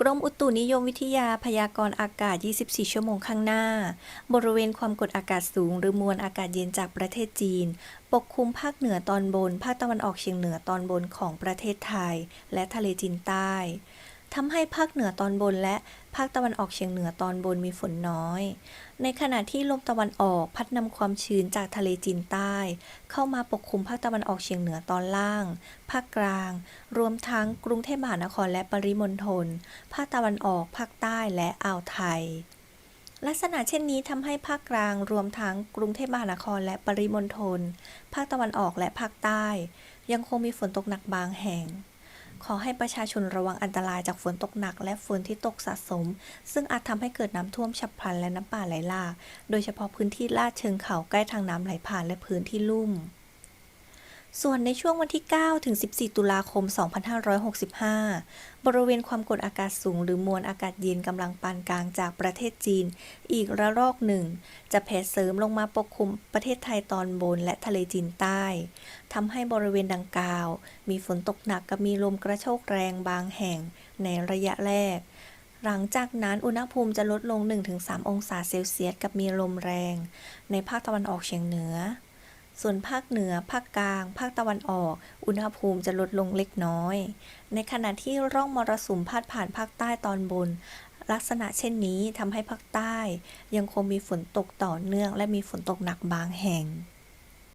กรมอุตุนิยมวิทยาพยากรณ์อากาศ 24 ชั่วโมงข้างหน้า บริเวณความกดอากาศสูง หรือมวลอากาศเย็นจากประเทศจีน ปกคลุมภาคเหนือตอนบน ภาคตะวันออกเฉียงเหนือตอนบนของประเทศไทย และทะเลจีนใต้ ทำให้ภาคเหนือตอนบนและภาคตะวันออกเฉียงเหนือตอนบนมีฝนน้อย ในขณะที่ลมตะวันออกพัดนำความชื้นจากทะเลจีนใต้ เข้ามาปกคลุมภาคตะวันออกเฉียงเหนือตอนล่าง ภาคกลาง รวมทั้งกรุงเทพมหานครและปริมณฑล ภาคตะวันออก ภาคใต้และอ่าวไทยลักษณะเช่นนี้ทำให้ภาคกลางรวมทั้งกรุงเทพมหานครและปริมณฑล ภาคตะวันออกและภาคใต้ ยังคงมีฝนตกหนักบางแห่ง ขอให้ประชาชนระวังอันตรายจากฝนตกหนัก และฝนที่ตกสะสม ซึ่งอาจทำให้เกิดน้ำท่วมฉับพลันและน้ำป่าไหลหลาก โดยเฉพาะพื้นที่ลาดเชิงเขาใกล้ทางน้ำไหลผ่านและพื้นที่ลุ่มส่วนในช่วงวันที่ 9 ถึง 14 ตุลาคม 2565 บริเวณความกดอากาศสูงหรือมวลอากาศเย็นกำลังปานกลางจากประเทศจีน อีกระลอกหนึ่ง จะแผ่เสริมลงมาปกคลุมประเทศไทยตอนบนและทะเลจีนใต้ทำให้บริเวณดังกล่าว มีฝนตกหนักกับมีลมกระโชกแรงบางแห่งในระยะแรก หลังจากนั้นอุณหภูมิจะลดลง 1-3 องศาเซลเซียสกับมีลมแรง ในภาคตะวันออกเฉียงเหนือ ส่วนภาคเหนือ ภาคกลาง ภาคตะวันออก อุณหภูมิจะลดลงเล็กน้อย ในขณะที่ร่องมรสุมพาดผ่านภาคใต้ตอนบน ลักษณะเช่นนี้ทำให้ภาคใต้ ยังคงมีฝนตกต่อเนื่อง และมีฝนตกหนักบางแห่ง